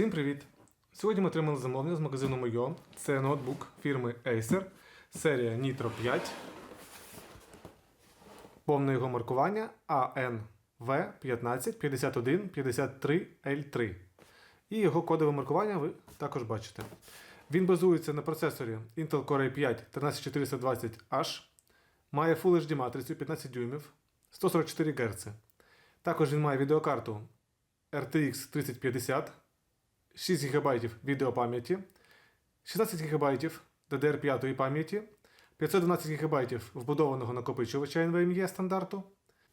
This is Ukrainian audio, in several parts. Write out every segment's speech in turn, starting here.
Всім привіт! Сьогодні ми отримали замовлення з магазину Мойо. Це ноутбук фірми Acer, серія Nitro 5. Повне його маркування ANV 15 51 53 L3. І його кодове маркування ви також бачите. Він базується на процесорі Intel Core i5 13420H, має Full HD матрицю 15 дюймів, 144 Гц. Також він має відеокарту RTX 3050, 6 ГБ відеопам'яті, 16 ГБ DDR5 пам'яті, 512 ГБ вбудованого накопичувача NVMe стандарту,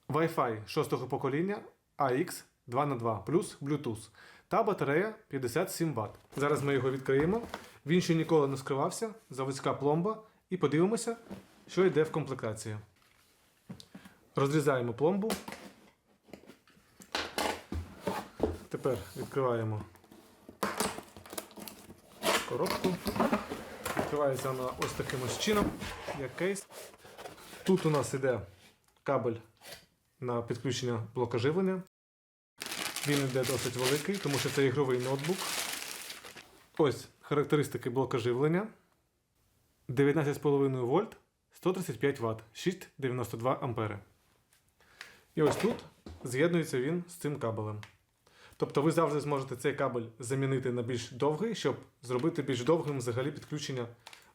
Wi-Fi 6 покоління AX 2х2 плюс Bluetooth та батарея 57 Вт. Зараз ми його відкриємо. Він ще ніколи не скривався, заводська пломба, і подивимося, що йде в комплектації. Розрізаємо пломбу. Тепер відкриваємо коробку. Відкривається вона ось таким ось чином, як кейс. Тут у нас іде кабель на підключення блока живлення. Він йде досить великий, тому що це ігровий ноутбук. Ось характеристики блока живлення. 19,5 вольт, 135 Вт, 6,92 ампери. І ось тут з'єднується він з цим кабелем. Тобто ви завжди зможете цей кабель замінити на більш довгий, щоб зробити більш довгим взагалі підключення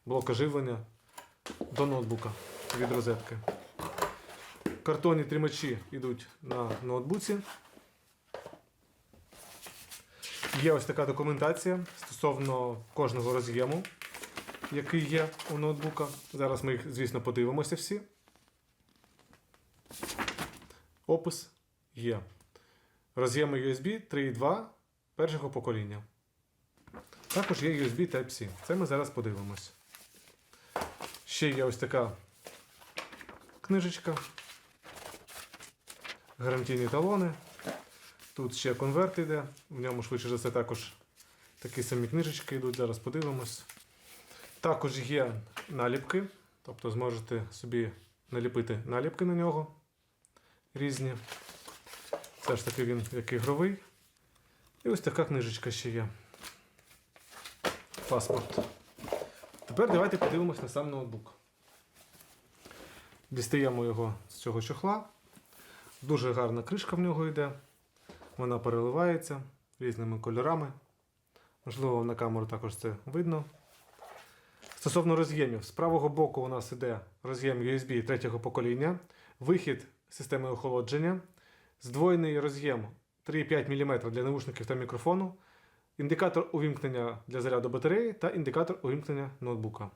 блока живлення до ноутбука від розетки. Картонні тримачі йдуть на ноутбуці. Є ось така документація стосовно кожного роз'єму, який є у ноутбука. Зараз ми їх, звісно, подивимося всі. Опис є. Роз'єми USB 3.2 першого покоління. Також є USB Type-C. Це ми зараз подивимось. Ще є ось така книжечка. Гарантійні талони. Тут ще конверт йде, в ньому швидше за все також такі самі книжечки йдуть, зараз подивимось. Також є наліпки, тобто зможете собі наліпити наліпки на нього різні. Все ж таки він як ігровий. І ось така книжечка ще є. Паспорт. Тепер давайте подивимось на сам ноутбук. Дістаємо його з цього чохла. Дуже гарна кришка в нього йде. Вона переливається різними кольорами. Можливо, на камеру також це видно. Стосовно роз'ємів, з правого боку у нас йде роз'єм USB третього покоління, вихід системи охолодження, здвоєний роз'єм 3,5 мм для наушників та мікрофону, індикатор увімкнення для заряду батареї та індикатор увімкнення ноутбука.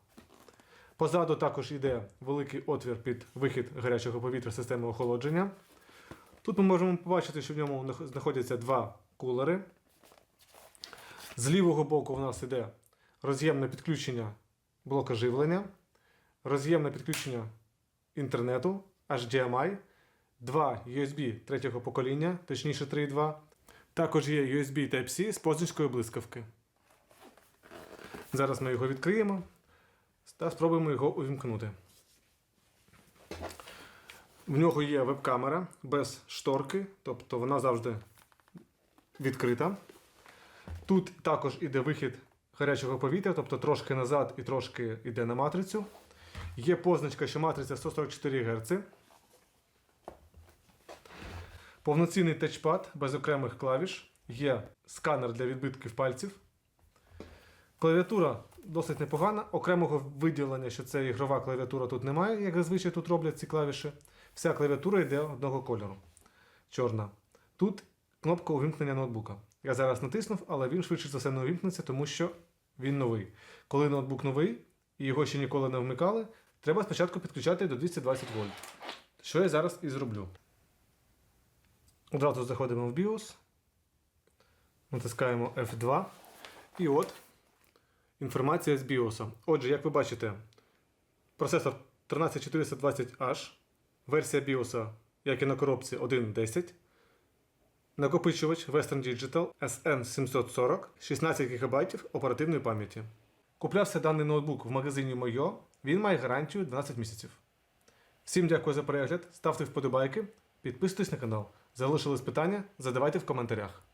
Позаду також йде великий отвір під вихід гарячого повітря системи охолодження. Тут ми можемо побачити, що в ньому знаходяться два кулери. З лівого боку у нас йде роз'ємне підключення блока живлення, роз'ємне підключення інтернету HDMI, два USB третього покоління, точніше 3.2. Також є USB Type-C з позначкою блискавки. Зараз ми його відкриємо та спробуємо його увімкнути. В нього є веб-камера без шторки, тобто вона завжди відкрита. Тут також іде вихід гарячого повітря, тобто трошки назад і трошки йде на матрицю. Є позначка, що матриця 144 Гц. Повноцінний тачпад без окремих клавіш. Є сканер для відбитків пальців. Клавіатура досить непогана. Окремого виділення, що це ігрова клавіатура, тут немає, як зазвичай тут роблять ці клавіші. Вся клавіатура йде одного кольору. Чорна. Тут кнопка увімкнення ноутбука. Я зараз натиснув, але він швидше за все не увімкнеться, тому що він новий. Коли ноутбук новий і його ще ніколи не вмикали, треба спочатку підключати до 220 вольт. Що я зараз і зроблю. Одразу заходимо в BIOS, натискаємо F2. І от інформація з BIOS. Отже, як ви бачите, процесор 13420H, версія BIOS, як і на коробці 1.10. Накопичувач Western Digital SN740 16 ГБ оперативної пам'яті. Куплявся даний ноутбук в магазині Мойо. Він має гарантію 12 місяців. Всім дякую за перегляд, ставте вподобайки, підписуйтесь на канал. Залишились питання, задавайте в коментарях.